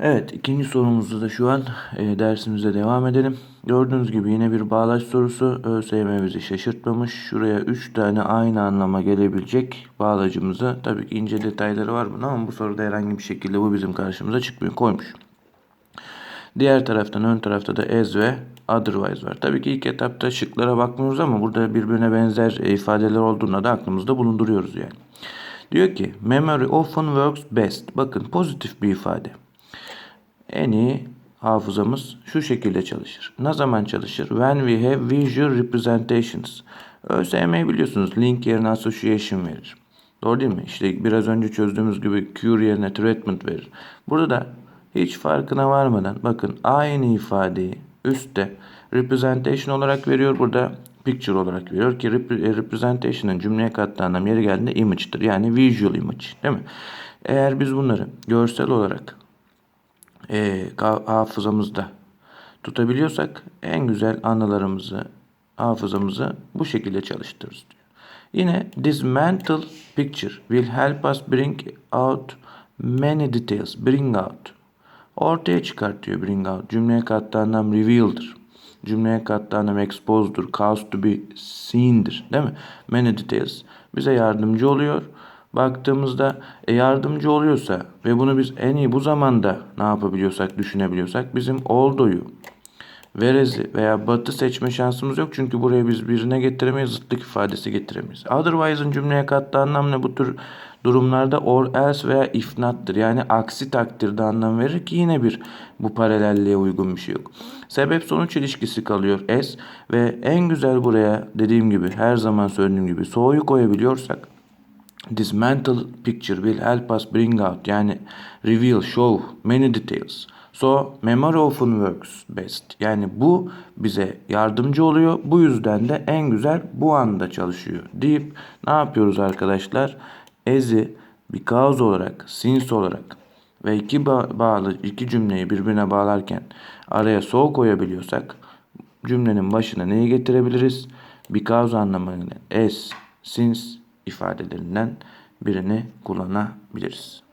Evet ikinci sorumuzda da şu an e, dersimize devam edelim. Gördüğünüz gibi yine bir bağlaç sorusu. ÖSYM bizi şaşırtmamış. Şuraya 3 tane aynı anlama gelebilecek bağlacımızı tabii ki ince detayları var bunun ama bu soruda herhangi bir şekilde bu bizim karşımıza çıkmıyor. Koymuş. Diğer taraftan ön tarafta da as ve otherwise var. Tabii ki ilk etapta şıklara bakmıyoruz ama burada birbirine benzer e, ifadeler olduğunda da aklımızda bulunduruyoruz yani. Diyor ki memory often works best. Bakın pozitif bir ifade. En iyi hafızamız şu şekilde çalışır. Ne zaman çalışır? When we have visual representations. ÖSYM biliyorsunuz link yerine association verir. Doğru değil mi? İşte biraz önce çözdüğümüz gibi cure yerine treatment verir. Burada da hiç farkına varmadan bakın aynı ifadeyi üstte representation olarak veriyor. Burada picture olarak veriyor ki representation'ın cümleye kattığı anlam yeri geldiğinde image'tir. Yani visual image değil mi? Eğer biz bunları görsel olarak e, hafızamızda tutabiliyorsak en güzel anılarımızı, hafızamızı bu şekilde çalıştırırız diyor. Yine this mental picture will help us bring out many details. Bring out. Ortaya çıkartıyor bring out. Cümleye kattığı anlam reveal'dır. Cümleye kattığı anlam exposed'dur. Cause to be seen'dir. Değil mi? Many details. Bize yardımcı oluyor baktığımızda e, yardımcı oluyorsa ve bunu biz en iyi bu zamanda ne yapabiliyorsak, düşünebiliyorsak bizim oldoyu, verezi veya batı seçme şansımız yok. Çünkü buraya biz birine getiremeyiz, zıtlık ifadesi getiremeyiz. Otherwise'ın cümleye kattığı anlam ne? Bu tür durumlarda or else veya if not'tır. Yani aksi takdirde anlam verir ki yine bir bu paralelliğe uygun bir şey yok. Sebep sonuç ilişkisi kalıyor S ve en güzel buraya dediğim gibi her zaman söylediğim gibi soğuyu koyabiliyorsak This mental picture will help us bring out yani reveal, show many details. So memory often works best. Yani bu bize yardımcı oluyor. Bu yüzden de en güzel bu anda çalışıyor deyip ne yapıyoruz arkadaşlar? As'i because olarak, since olarak ve iki ba bağlı iki cümleyi birbirine bağlarken araya so koyabiliyorsak cümlenin başına neyi getirebiliriz? Because anlamına as, since ifadelerinden birini kullanabiliriz.